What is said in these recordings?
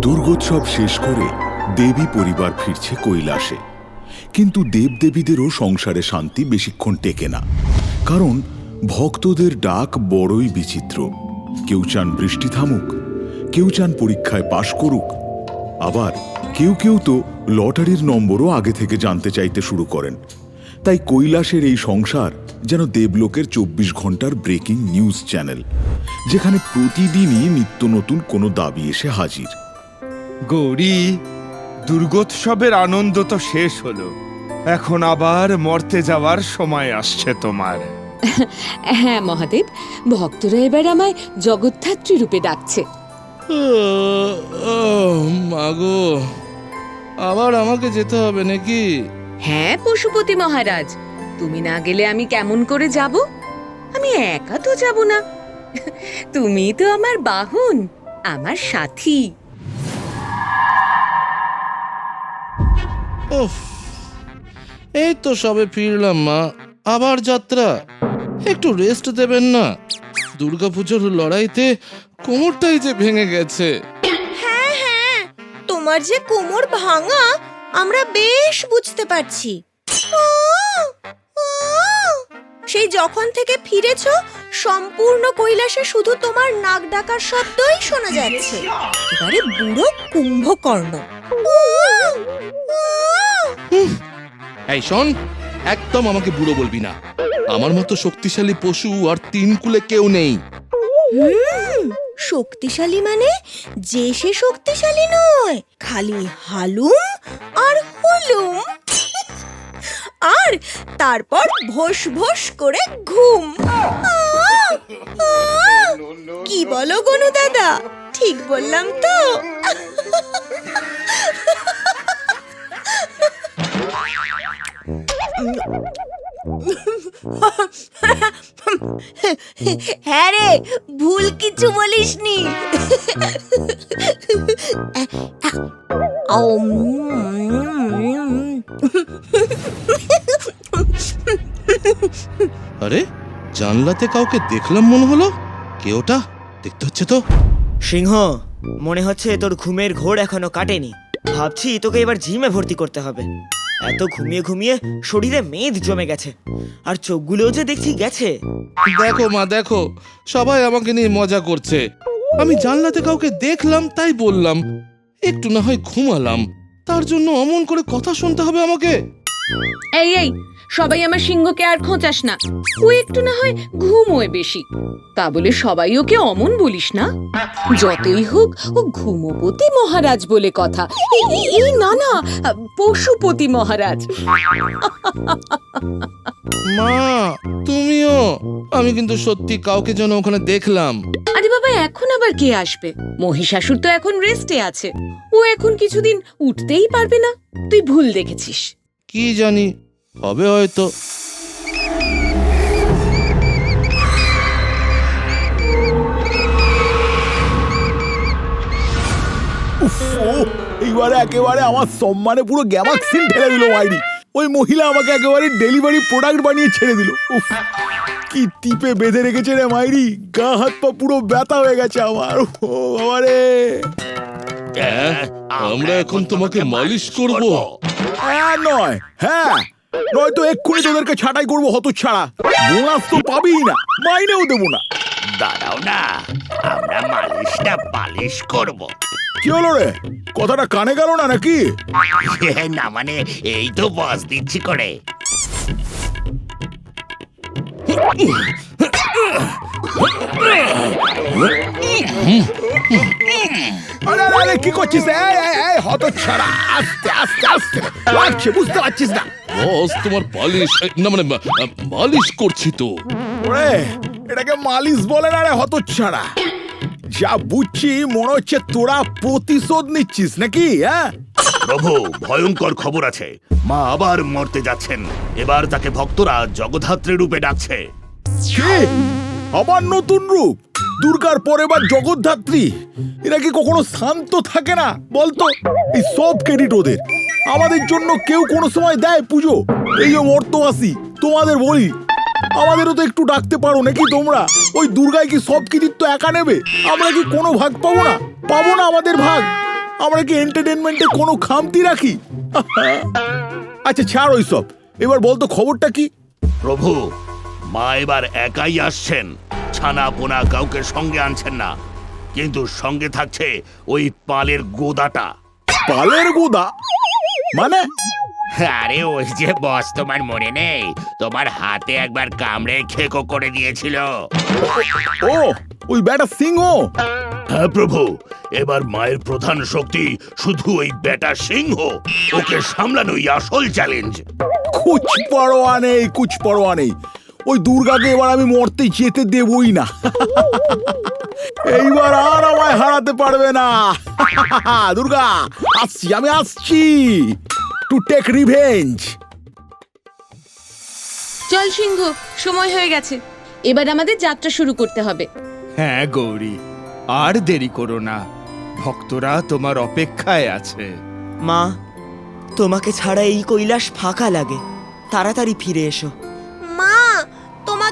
দুর্গোৎসব শেষ করে দেবী পরিবার ফিরছে কৈলাসে। কিন্তু দেবদেবীদেরও সংসারে শান্তি বেশিক্ষণ টেকে না। কারণ ভক্তদের ডাক বড়ই বিচিত্র। কেউ চান বৃষ্টি থামুক, কেউ চান পরীক্ষায় পাশ করুক। আবার কেউ কেউ তো লটারির নম্বরও আগে থেকে জানতে চাইতে শুরু করেন। তাই কৈলাসের এই সংসার যেন দেবলোকের চব্বিশ ঘণ্টার ব্রেকিং নিউজ চ্যানেল, যেখানে প্রতিদিনই নিত্য নতুন কোনো দাবি এসে হাজির। গৌরী দুর্গোৎসবের আনন্দ তো শেষ হলো। এখন আবার মর্তে যাওয়ার সময় আসছে তোমার। হ্যাঁ মহাদেব ভক্তরা এবার আমায় জগদ্ধাত্রী রূপে ডাকছে। মাগো আবার আমাকে যেতে হবে নাকি? হ্যাঁ পশুপতি মহারাজ তুমি না গেলে আমি কেমন করে যাব? আমি একা তো যাব না। তুমি তো আমার বাহন আমার সাথী। উফ, এই তো সবে ফিরলাম, মা। আবার যাত্রা। একটু রেস্ট দেবেন না। দুর্গাপুজোর লড়াইতে কোমরটাই যে ভেঙে গেছে। হ্যাঁ হ্যাঁ তোমার যে কোমর ভাঙা, আমরা বেশ বুঝতে পারছি। সেই যখন থেকে ফিরেছ, সম্পূর্ণ কৈলাসে শুধু তোমার নাক ডাকার শব্দই শোনা যাচ্ছে। এবারে বুড়ো কুম্ভকর্ণ। এই শোন একদম আমাকে বুড়ো বলবি না। আমার মতো শক্তিশালী পশু আর তিন কুলে কেউ নেই। শক্তিশালী মানে যে সে শক্তিশালী নয় খালি হালুম আর হুলুম। আর তারপর ভোস ভোস করে ঘুম! কি বলো গনু দাদা? ঠিক বললাম তো। হ্যাঁ রে ভুল কিছু বলিসনি। আরে জানলাতে কাউকে দেখলাম মনে হলো? কে ওটা? দেখতে হচ্ছে তো। সিংহ মনে হচ্ছে তোর ঘুমের ঘোর এখনও কাটেনি। ভাবছি তোকে এবার জিমে ভর্তি করতে হবে। এত ঘুমিয়ে ঘুমিয়ে শরীরে মেদ জমে গেছে। আর চোখগুলোও যে দেখছি গেছে। দেখো মা দেখো সবাই আমাকে নিয়ে মজা করছে। আমি জানলাতে কাউকে দেখলাম তাই বললাম একটু না হয় ঘুমালাম। তার জন্য অমন করে কথা শুনতে হবে আমাকে। এই এই সবাই আমার সিংহকে আর খোঁচাস না। ও একটু না হয় ঘুমোয় বেশি। তা বলে সবাই ওকে অমন বলিস না? যতই হোক ও ঘুমপতি মহারাজ বলে কথা। এই না না পশুপতি মহারাজ। মা তুমিও। আমি কিন্তু সত্যি কাউকে যেন ওখানে দেখলাম। আরে বাবা এখন আবার কে আসবে? মহিষাসুর তো এখন রেস্টে আছে। ও এখন কিছুদিন উঠতেই পারবে না। তুই ভুল দেখেছিস। কি জানি হবে হয়তো। এইবারে একেবারে আমার সম্মানে পুরো গ্যামাক্সিন ঢেলে দিল মাইরি। ওই মহিলা আমাকে একেবারে ডেলিভারি প্রোডাক্ট বানিয়ে ছেড়ে দিল। উফ কি টিপে বেঁধে রেখেছে রে মাইরি। গা হাত পা পুরো ব্যথা হয়ে গেছে আমার। ও বাবা রে আমরা এখন তোমাকে মালিশ করব। হ্যাঁ নয় হ্যাঁ। নয়তো এক্ষুনি তোদেরকে ছাটাই করব হত ছাড়া বোনাস তো পাবিই না মাইনেও দেবো না। দাঁড়াও না আমরা মালিশটা পালিশ করব। কি হলো রে? কথাটা কানে গেল না নাকি? না মানে এই তো বস দিচ্ছি করে। আরে কি করছিস? এই এই এই হত ছাড়া আস্তে আস্তে আস্তে। লাগছে বুঝতে পারছিস না। বস তোমার পালিশ এই, না মানে মা- মালিশ করছি তো। ওরে এটাকে মালিশ বলে না রে হত ছাড়া যা বুঝছি মনে হচ্ছে তোরা প্রতিশোধ নিচ্ছিস নাকি হ্যাঁ? প্রভু ভয়ঙ্কর খবর আছে। মা আবার মরতে যাচ্ছেন। এবার তাকে ভক্তরা জগধাত্রী রূপে ডাকছে। আবার নতুন রূপ? দুর্গার পরে বা জগদ্ধাত্রী। এরা কি কখনো শান্ত থাকে না? বলতো এই সব ক্রেডিট ওদের। আমাদের জন্য কেউ কোনো সময় দেয় পুজো। এই মর্তবাসী তোমাদের বলি। আমাদেরও তো একটু ডাকতে পারো নাকি তোমরা? ওই দুর্গায় কি সব কৃতিত্ব একা নেবে? আমরা কি কোনো ভাগ পাবো না? পাবো না আমাদের ভাগ। আমরা কি এন্টারটেনমেন্টে কোনো খামতি রাখি? আচ্ছা ছাড় ওইসব। এবার বলতো খবরটা কি? প্রভু, মা এবার একাই আসছেন। ছানা পোনা কাউকে সঙ্গে আনছেন না। কিন্তু সঙ্গে থাকছে ওই পালের গোদাটা। পালের গোদা? মানে? আরে ওই যে বস তোমার মনে নেই। তোমার হাতে একবার কামড়ে খেকো করে দিয়েছিল। ও ওই বেটা সিংহ? হ্যাঁ প্রভু এবার মায়ের প্রধান শক্তি শুধু ওই বেটা সিংহ। ওকে সামলানোই আসল চ্যালেঞ্জ কুছ পরোয়া নেই কুছ পরোয়া নেই ওই দুর্গাকে এবার আমি মরতে যেতে দেবই না। এইবার আর আমায় হারাতে পারবে না। দুর্গা আসছি আমি আসছি। টু টেক রিভেঞ্জ চল সিংহ সময় হয়ে গেছে। এবার আমাদের যাত্রা শুরু করতে হবে। হ্যাঁ গৌরী আর দেরি করো না। ভক্তরা তোমার অপেক্ষায় আছে। মা তোমাকে ছাড়া এই কৈলাস ফাঁকা লাগে। তাড়াতাড়ি ফিরে এসো।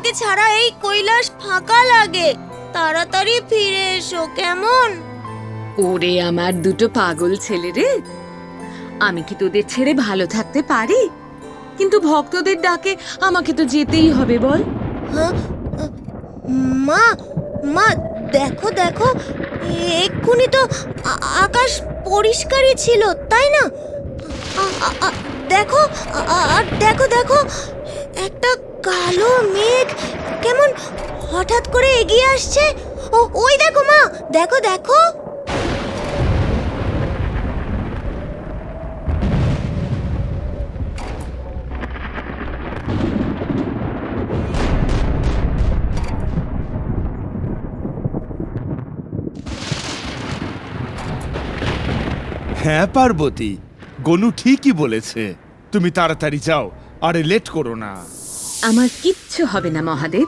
তোমাকে ছাড়া এই কৈলাস ফাঁকা লাগে। তাড়াতাড়ি ফিরে এসো কেমন? ওরে আমার দুটো পাগল ছেলে রে। আমি কি তোদের ছেড়ে ভালো থাকতে পারি? কিন্তু ভক্তদের ডাকে আমাকে তো যেতেই হবে বল? মা মা দেখো দেখো এক্ষুনি তো আকাশ পরিষ্কারই ছিল তাই না? দেখো আর দেখো দেখো একটা কালো মেঘ কেমন হঠাৎ করে এগিয়ে আসছে? ও, ওই দেখো মা, দেখো দেখো। হ্যাঁ পার্বতী। গনু ঠিকই বলেছে। তুমি তাড়াতাড়ি যাও, আরে লেট করো না। আমার কিচ্ছু হবে না মহাদেব।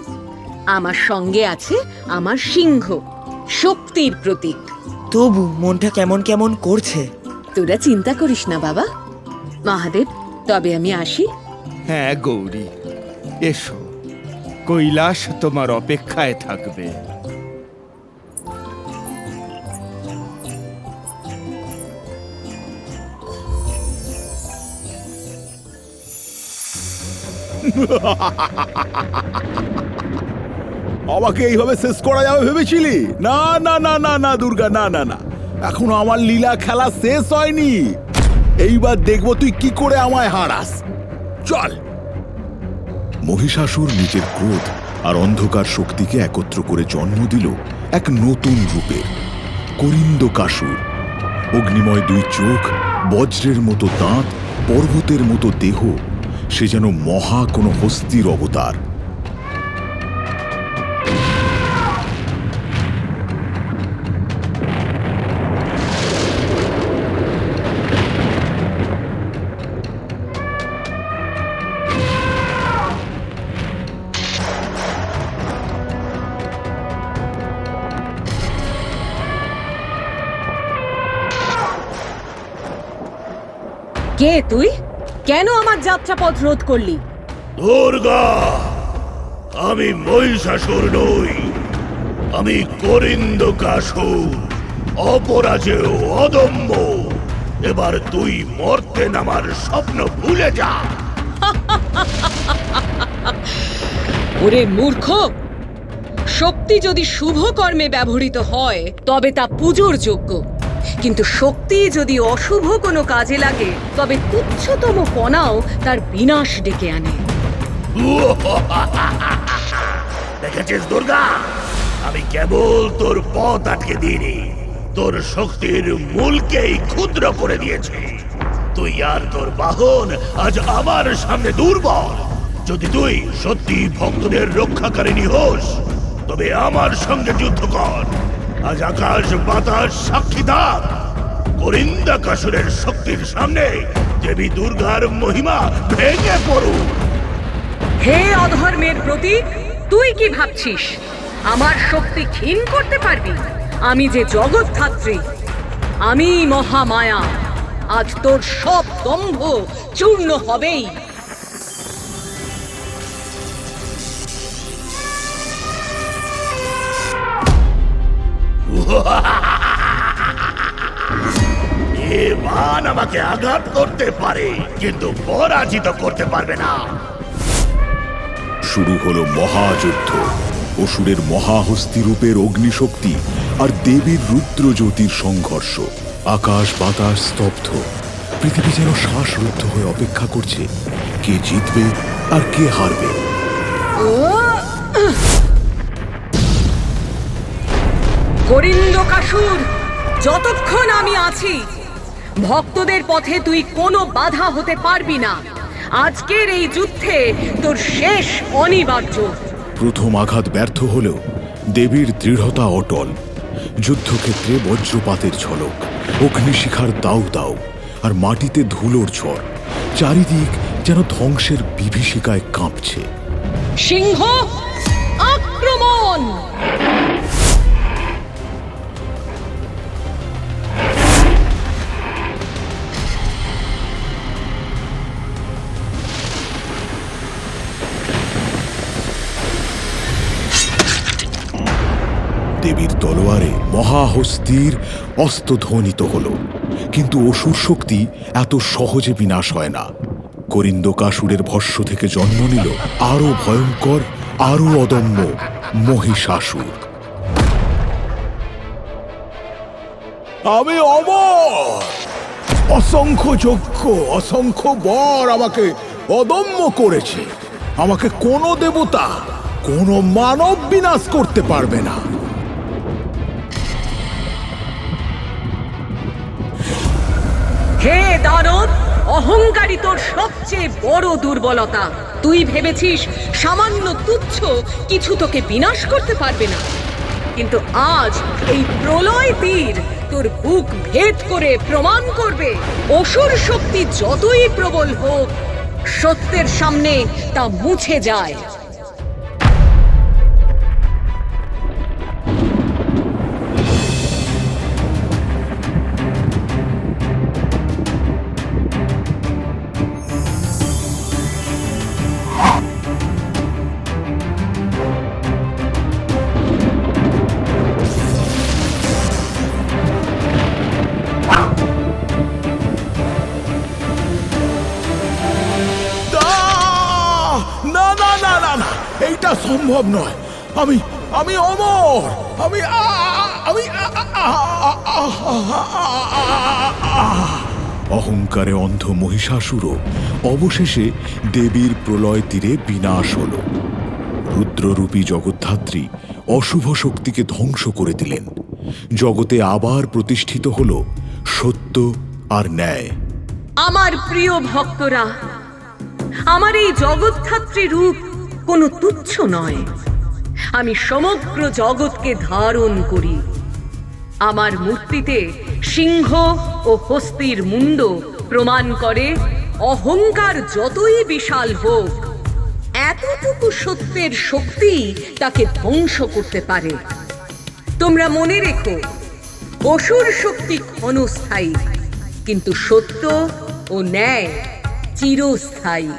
আমার সঙ্গে আছে আমার সিংহ শক্তির প্রতীক। তবু মনটা কেমন কেমন করছে। তোরা চিন্তা করিস না বাবা। মহাদেব তবে আমি আসি। হ্যাঁ গৌরী। এসো। কৈলাস তোমার অপেক্ষায় থাকবে। আমাকে এইভাবে শেষ করা যাবে ভেবেছিলি? না না না না না, দুর্গা, না না না। এখনও আমার লীলা খেলা শেষ হয়নি। এইবার দেখব তুই কি করে আমায় হারাস। চল। মহিষাসুর নিজের ক্রোধ আর অন্ধকার শক্তিকে একত্র করে জন্ম দিল এক নতুন রূপে করিন্দ কাসুর অগ্নিময় দুই চোখ, বজ্রের মতো দাঁত, পর্বতের মতো দেহ সে যেন মহা কোনো হস্তির অবতার। কে তুই? কেন আমার যাত্রাপথ রোধ করলি? দুর্গা আমি মহিষাসুর নই। আমি করিন্দকাসুর অপরাজেয় অদম্য। এবার তুই মরতে নামার স্বপ্ন ভুলে যা। ওরে মূর্খ! শক্তি যদি শুভ কর্মে ব্যবহৃত হয় তবে তা পুজোর যোগ্য। কিন্তু শক্তি যদি অশুভ কোনো কাজে লাগে, তবে তুচ্ছতম কণাও তার বিনাশ ডেকে আনে। দেখেছিস, দুর্গা? আমি কেবল তোর পথ আটকে দিইনি। তোর শক্তির মূলকেই ক্ষুদ্র করে দিয়েছে। তুই আর তোর বাহন আজ আমার সামনে দুর্বল। যদি তুই সত্যি ভক্তদের রক্ষাকারিণী হোস, তবে আমার সঙ্গে যুদ্ধ কর। আজ আকাশ, বাতাস, সাক্ষী থাক করিন্দাকাসুরের শক্তির সামনে দেবী দুর্গার মহিমা ভেঙে পড়ুক হে অধর্মের প্রতি তুই কি ভাবছিস? আমার শক্তি ক্ষীণ করতে পারবি? আমি যে জগৎ ধাত্রী আমি মহামায়া। আজ তোর সব দম্ভ চূর্ণ হবেই। এ বান আমাকে আঘাত করতে পারে কিন্তু পরাজিত করতে পারবে না। শুরু হলো মহাযুদ্ধ। অসুরের মহাহস্তি রূপের অগ্নিশক্তি আর দেবীর রুদ্রজ্যোতির সংঘর্ষ। আকাশ বাতাস স্তব্ধ। পৃথিবী যেন শ্বাসরুদ্ধ হয়ে অপেক্ষা করছে। কে জিতবে আর কে হারবে? করিন্দকাসুর যতক্ষণ আমি আছি ভক্তদের পথে তুই কোনো বাধা হতে পারবি না। আজকের এই যুদ্ধে তোর শেষ অনিবার্য। প্রথম আঘাত ব্যর্থ হলেও দেবীর দৃঢ়তা অটল। যুদ্ধক্ষেত্রে বজ্রপাতের ঝলক অগ্নিশিখার দাউ দাউ আর মাটিতে ধুলোর ঝড়। চারিদিক যেন ধ্বংসের বিভীষিকায় কাঁপছে। সিংহ আক্রমণ! দেবীর তলোয়ারে মহাহস্তির অস্ত ধ্বনিত হল। কিন্তু অসুর শক্তি এত সহজে বিনাশ হয় না। করিন্দকাসুরের ভস্য থেকে জন্ম নিল আরও ভয়ঙ্কর আরও অদম্য মহিষাসুর। আমি অসংখ্য যজ্ঞ, অসংখ্য বর আমাকে অদম্য করেছে। আমাকে কোনো দেবতা, কোনো মানব বিনাশ করতে পারবে না। হে দানব অহংকারী তোর সবচেয়ে বড় দুর্বলতা। তুই ভেবেছিস সামান্য তুচ্ছ কিছু তোকে বিনাশ করতে পারবে না। কিন্তু আজ এই প্রলয় তীর তোর বুক ভেদ করে প্রমাণ করবে। অসুর শক্তি যতই প্রবল হোক, সত্যের সামনে তা মুছে যায়। সম্ভব নয়। আমি আমি অমর। আমি আমি অহংকারে অন্ধ মহিষাসুরও অবশেষে দেবীর প্রলয় তীরে বিনাশ হল। রুদ্ররূপী জগদ্ধাত্রী অশুভ শক্তিকে ধ্বংস করে দিলেন। জগতে আবার প্রতিষ্ঠিত হল সত্য আর ন্যায়। আমার প্রিয় ভক্তরা আমার এই জগৎধাত্রী রূপ কোনো তুচ্ছ নয়। আমি সমগ্র জগৎকে ধারণ করি। আমার মূর্তিতে সিংহ ও হস্তির মুন্ড প্রমাণ করে অহংকার যতই বিশাল হোক, এতটুকু সত্যের শক্তি তাকে ধ্বংস করতে পারে। তোমরা মনে রেখো, অসুর শক্তি ক্ষণস্থায়ী, কিন্তু সত্য ও ন্যায় চিরস্থায়ী।